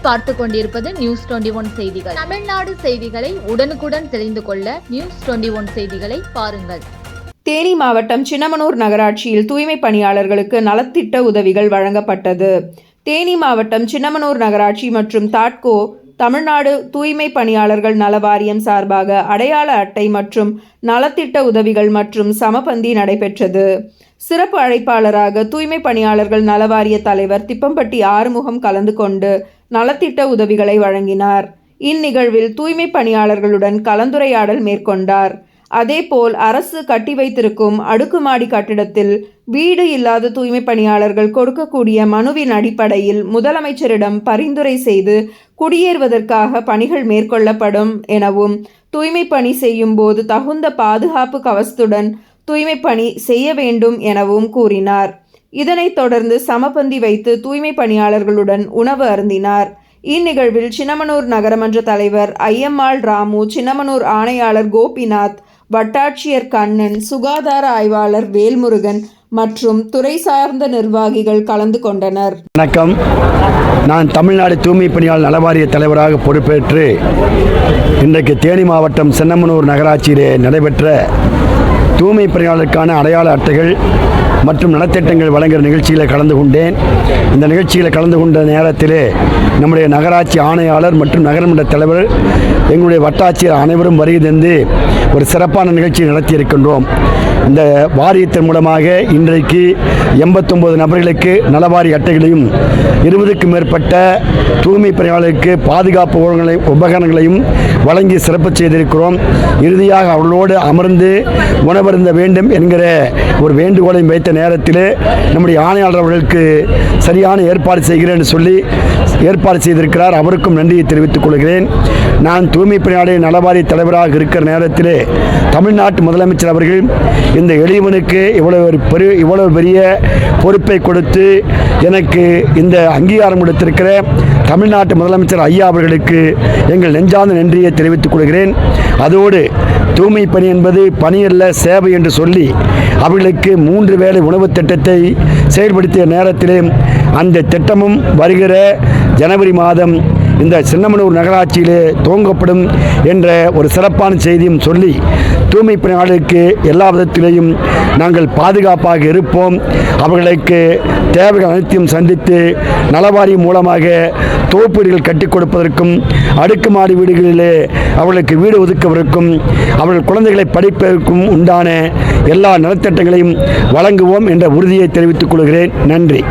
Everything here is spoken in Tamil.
பார்த்து கொண்டிருப்பது நியூஸ் டுவெண்டி ஒன் செய்திகள். தமிழ்நாடு செய்திகளை உடனுக்குடன் தெரிந்து கொள்ள நியூஸ் டுவெண்டி ஒன் செய்திகளை பாருங்கள். தேனி மாவட்டம் சின்னமனூர் நகராட்சியில் தூய்மை பணியாளர்களுக்கு நலத்திட்ட உதவிகள் வழங்கப்பட்டது. தேனி மாவட்டம் சின்னமனூர் நகராட்சி மற்றும் தாட்கோ தமிழ்நாடு தூய்மை பணியாளர்கள் நல வாரியம் சார்பாக அடையாள அட்டை மற்றும் நலத்திட்ட உதவிகள் மற்றும் சமபந்தி நடைபெற்றது. சிறப்பு அழைப்பாளராக தூய்மை பணியாளர்கள் நல வாரிய தலைவர் திப்பம்பட்டி ஆறுமுகம் கலந்து கொண்டு நலத்திட்ட உதவிகளை வழங்கினார். இந்நிகழ்வில் தூய்மை பணியாளர்களுடன் கலந்துரையாடல் மேற்கொண்டார். அதேபோல் அரசு கட்டி வைத்திருக்கும் அடுக்குமாடி கட்டிடத்தில் வீடு இல்லாத தூய்மை பணியாளர்கள் கொடுக்கக்கூடிய மனுவின் அடிப்படையில் முதலமைச்சரிடம் பரிந்துரை செய்து குடியேறுவதற்காக பணிகள் மேற்கொள்ளப்படும் எனவும் தூய்மை பணி செய்யும் போது தகுந்த பாதுகாப்பு கவசத்துடன் தூய்மை பணி செய்ய வேண்டும் எனவும் கூறினார். இதனைத் தொடர்ந்து சமபந்தி வைத்து தூய்மை பணியாளர்களுடன் உணவு அருந்தினார். இந்நிகழ்வில் சின்னமனூர் நகரமன்ற தலைவர் ஐயம்மாள் ராமு சின்னமனூர் ஆணையாளர் கோபிநாத் வட்டாட்சியர் கண்ணன் சுகாதார ஆய்வாளர் வேல்முருகன் மற்றும் துறை சார்ந்த நிர்வாகிகள் கலந்து கொண்டனர். வணக்கம். நான் தமிழ்நாடு தூய்மை பணியாளர் நலவாரிய தலைவராக பொறுப்பேற்று இன்றைக்கு தேனி மாவட்டம் சின்னமனூர் நகராட்சியிலே நடைபெற்ற தூய்மை பணியாளருக்கான அடையாள அட்டைகள் மற்றும் நலத்திட்டங்கள் வழங்குகிற நிகழ்ச்சியில் கலந்து கொண்டேன். இந்த நிகழ்ச்சியில் கலந்து கொண்ட நேரத்திலே நம்முடைய நகராட்சி ஆணையாளர் மற்றும் நகரமன்ற தலைவர் எங்களுடைய வட்டாட்சியர் அனைவரும் வருகை தந்து ஒரு சிறப்பான நிகழ்ச்சியை நடத்தியிருக்கின்றோம். இந்த வாரியத்தின் மூலமாக இன்றைக்கு எண்பத்தொம்பது நபர்களுக்கு நலவாரி அட்டைகளையும் இருபதுக்கும் மேற்பட்ட தூய்மை பணியாளருக்கு பாதுகாப்பு உபகரணங்களையும் வழங்கி சிறப்பு செய்திருக்கிறோம். இறுதியாக அவர்களோடு அமர்ந்து உணவருந்த வேண்டும் என்கிற ஒரு வேண்டுகோளை வைத்த நேரத்தில் நம்முடைய ஆணையாளர் அவர்களுக்கு சரியான ஏற்பாடு செய்கிறேன் சொல்லி ஏற்பாடு செய்திருக்கிறார். அவருக்கும் நன்றியை தெரிவித்துக் கொள்கிறேன். நான் தூய்மை பணியாளர் நலவாரிய தலைவராக இருக்கிற நேரத்திலே தமிழ்நாட்டு முதலமைச்சர் அவர்கள் இந்த எளியவனுக்கு இவ்வளவு ஒரு பெரு இவ்வளவு பெரிய பொறுப்பை கொடுத்து எனக்கு இந்த அங்கீகாரம் கொடுத்திருக்கிற தமிழ்நாட்டு முதலமைச்சர் ஐயா அவர்களுக்கு எங்கள் நெஞ்சார்ந்த நன்றியை தெரிவித்துக் கொள்கிறேன். அதோடு தூய்மை பணி என்பது பணியல்ல சேவை என்று சொல்லி அவர்களுக்கு மூன்று வேளை உணவு திட்டத்தை செயல்படுத்திய நேரத்திலே அந்த திட்டமும் வருகிற ஜனவரி மாதம் இந்த சின்னமனூர் நகராட்சியிலே துவங்கப்படும் என்ற ஒரு சிறப்பான செய்தியும் சொல்லி தூய்மை பணியாளர்களுக்கு எல்லா விதத்திலேயும் நாங்கள் பாதுகாப்பாக இருப்போம். அவர்களுக்கு தேவைகள் அனைத்தையும் சந்தித்து நலவாரி மூலமாக தொகுப்பீடுகள் கட்டிக் கொடுப்பதற்கும் அடுக்குமாடி வீடுகளிலே அவர்களுக்கு வீடு ஒதுக்குவதற்கும் அவர்கள் குழந்தைகளை படிப்பதற்கும் உண்டான எல்லா நலத்திட்டங்களையும் வழங்குவோம் என்ற உறுதியை தெரிவித்துக் கொள்கிறேன். நன்றி.